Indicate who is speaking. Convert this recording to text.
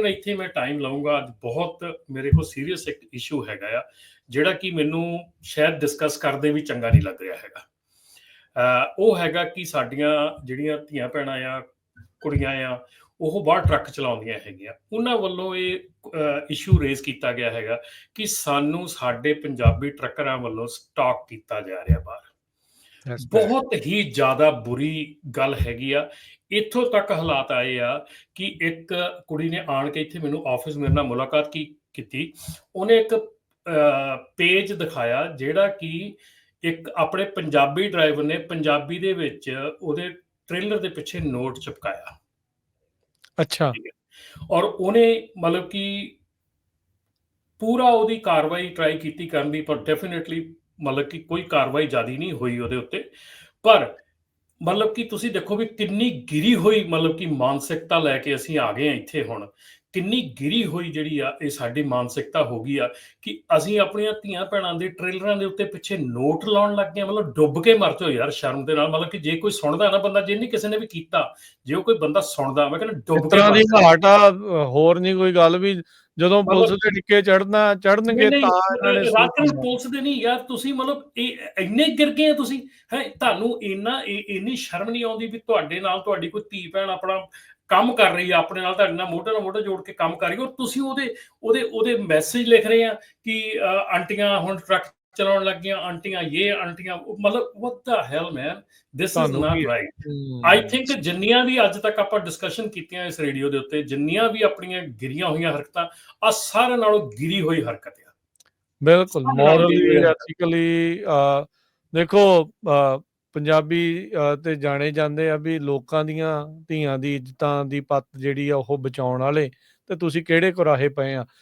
Speaker 1: ਲੇਕਿਨ ਇੱਥੇ ਮੈਂ ਟਾਈਮ ਲਵਾਂਗਾ ਅੱਜ ਬਹੁਤ ਮੇਰੇ ਕੋਲ ਸੀਰੀਅਸ ਇੱਕ ਇਸ਼ੂ ਹੈਗਾ ਆ, ਜਿਹੜਾ ਕਿ ਮੈਨੂੰ ਸ਼ਾਇਦ ਡਿਸਕਸ ਕਰਦੇ ਵੀ ਚੰਗਾ ਨਹੀਂ ਲੱਗ ਰਿਹਾ ਹੈਗਾ। ਉਹ ਹੈਗਾ ਕਿ ਸਾਡੀਆਂ ਜਿਹੜੀਆਂ ਧੀਆਂ ਭੈਣਾਂ ਆ, ਕੁੜੀਆਂ ਆ, ਉਹ ਬਾਹਰ ਟਰੱਕ ਚਲਾਉਂਦੀਆਂ ਹੈਗੀਆਂ। ਉਹਨਾਂ ਵੱਲੋਂ ਇਹ ਇਸ਼ੂ ਰੇਜ਼ ਕੀਤਾ ਗਿਆ ਹੈਗਾ ਕਿ ਸਾਨੂੰ ਸਾਡੇ ਪੰਜਾਬੀ ਟਰੱਕਰਾਂ ਵੱਲੋਂ ਸਟਾਕ ਕੀਤਾ ਜਾ ਰਿਹਾ ਬਾਹਰ। ਬਹੁਤ ਹੀ ਜ਼ਿਆਦਾ ਬੁਰੀ ਗੱਲ ਹੈਗੀ ਆ। ਇੱਥੋਂ ਤੱਕ ਹਾਲਾਤ ਆਏ ਆ ਕਿ ਇੱਕ ਕੁੜੀ ਨੇ ਆਣ ਕੇ ਇੱਥੇ ਮੈਨੂੰ ਆਫਿਸ ਮੇਰੇ ਨਾਲ ਮੁਲਾਕਾਤ ਕੀ ਕੀਤੀ। ਉਹਨੇ ਇੱਕ ਪੇਜ ਦਿਖਾਇਆ ਜਿਹੜਾ ਕਿ ਇੱਕ ਆਪਣੇ ਪੰਜਾਬੀ ਡਰਾਈਵਰ ਨੇ ਪੰਜਾਬੀ ਦੇ ਵਿੱਚ ਉਹਦੇ ਟ੍ਰੇਲਰ ਦੇ ਪਿੱਛੇ ਨੋਟ ਚਿਪਕਾਇਆ।
Speaker 2: ਅੱਛਾ।
Speaker 1: ਔਰ ਉਹਨੇ ਮਤਲਬ ਕਿ ਪੂਰਾ ਉਹਦੀ ਕਾਰਵਾਈ ਟਰਾਈ ਕੀਤੀ ਕਰਨ ਦੀ ਪਰ ਡੈਫੀਨਿਟਲੀ ਮਤਲਬ ਕਿ ਕੋਈ ਕਾਰਵਾਈ ਜਿਆਦੀ ਨਹੀਂ ਹੋਈ ਉਹਦੇ ਉੱਤੇ। ਪਰ ਮਤਲਬ ਕਿ ਤੁਸੀਂ ਦੇਖੋ ਵੀ ਕਿੰਨੀ ਗਿਰੀ ਹੋਈ ਮਤਲਬ ਕਿ ਮਾਨਸਿਕਤਾ ਲੈ ਕੇ ਅਸੀਂ ਆ ਗਏ ਆ ਇੱਥੇ ਹੁਣ। ਕਿੰਨੀ ਗਿਰੀ ਹੋਈ ਜਿਹੜੀ ਆ ਇਹ ਸਾਡੀ ਮਾਨਸਿਕਤਾ ਹੋ ਗਈ ਆ ਕਿ ਅਸੀਂ ਆਪਣੀਆਂ ਧੀਆਂ ਭੈਣਾਂ ਦੇ ਟ੍ਰੇਲਰਾਂ ਦੇ ਉੱਤੇ ਪਿੱਛੇ ਨੋਟ ਲਾਉਣ ਲੱਗ ਗਏ ਮਤਲਬ ਡੁੱਬ ਕੇ ਮਰ ਜਾਓ ਯਾਰ ਸ਼ਰਮ ਦੇ ਨਾਲ। ਮਤਲਬ ਕਿ ਜੇ ਕੋਈ ਸੁਣਦਾ ਨਾ ਬੰਦਾ ਜੇ ਨਹੀਂ ਕਿਸੇ ਨੇ ਵੀ ਕੀਤਾ ਜੇ ਕੋਈ ਬੰਦਾ ਸੁਣਦਾ ਮੈਂ ਕਹਿੰਦਾ ਡੁੱਬ ਕੇ
Speaker 2: ਤਰ੍ਹਾਂ ਦੀ
Speaker 1: ਮਰ ਜਾਏ।
Speaker 2: ਘਾਟ ਆ ਅ, ਹੋਰ ਨਹੀਂ ਕੋਈ ਗੱਲ ਵੀ ਜਦੋਂ ਪੁਲਿਸ ਦੇ ਟਿੱਕੇ ਚੜਨਾ ਚੜਨਗੇ ਤਾਂ ਇਹਨਾਂ ਨੇ।
Speaker 1: ਰਾਤ ਨੂੰ ਪੁਲਿਸ ਦੇ ਨਹੀਂ ਯਾਰ ਤੁਸੀਂ ਮਤਲਬ ਇਹ ਇੰਨੇ ਗਿਰ ਗਏ ਤੁਸੀਂ ਹੈ ਤੁਹਾਨੂੰ ਇੰਨਾ ਇੰਨੀ ਸ਼ਰਮ ਨਹੀਂ ਆਉਂਦੀ ਵੀ ਤੁਹਾਡੇ ਨਾਲ ਤੁਹਾਡੀ ਕੋਈ ਧੀ ਭੈਣ ਆਪਣਾ ਕੰਮ ਕਰ ਰਹੀ ਆ ਆਪਣੇ ਨਾਲ ਤੁਹਾਡੇ ਨਾਲ ਮੋਢੇ ਨਾਲ ਮੋਢਾ ਜੋੜ ਕੇ ਕੰਮ ਕਰ ਰਹੀ ਔਰ ਤੁਸੀਂ ਉਹਦੇ ਉਹਦੇ ਉਹਦੇ ਮੈਸੇਜ ਲਿਖ ਰਹੇ ਆ ਕਿ ਆਂਟੀਆਂ ਹੁਣ ਟਰੱਕ ਚਲਾਉਣ ਲੱਗੀਆਂ ਆਂਟੀਆਂ ਇਹ ਆਂਟੀਆਂ ਮਤਲਬ what the hell man this is not right I think ਜਿੰਨੀਆਂ ਵੀ ਅੱਜ ਤੱਕ ਆਪਾਂ ਡਿਸਕਸ਼ਨ ਕੀਤੀਆਂ ਇਸ ਰੇਡੀਓ ਦੇ ਉੱਤੇ ਜਿੰਨੀਆਂ ਵੀ ਆਪਣੀਆਂ ਗਿਰੀਆਂ ਹੋਈਆਂ ਹਰਕਤਾਂ ਆ ਸਾਰਿਆਂ ਨਾਲੋਂ ਗਿਰੀ ਹੋਈ ਹਰਕਤ ਆ।
Speaker 2: ਬਿਲਕੁਲ ਮੋਰਲੀ। ਐਥੀਕਲੀ ਦੇਖੋ ਪੰਜਾਬੀ ਤੇ ਜਾਣੇ ਜਾਂਦੇ ਆ ਵੀ ਲੋਕਾਂ ਦੀਆਂ ਧੀਆਂ ਦੀ ਇੱਜ਼ਤਾਂ ਦੀ ਪੱਤ ਜਿਹੜੀ ਆ ਉਹ ਬਚਾਉਣ ਵਾਲੇ ਤੇ ਤੁਸੀਂ ਕਿਹੜੇ ਕੁਰਾਹੇ ਪਏ ਆ?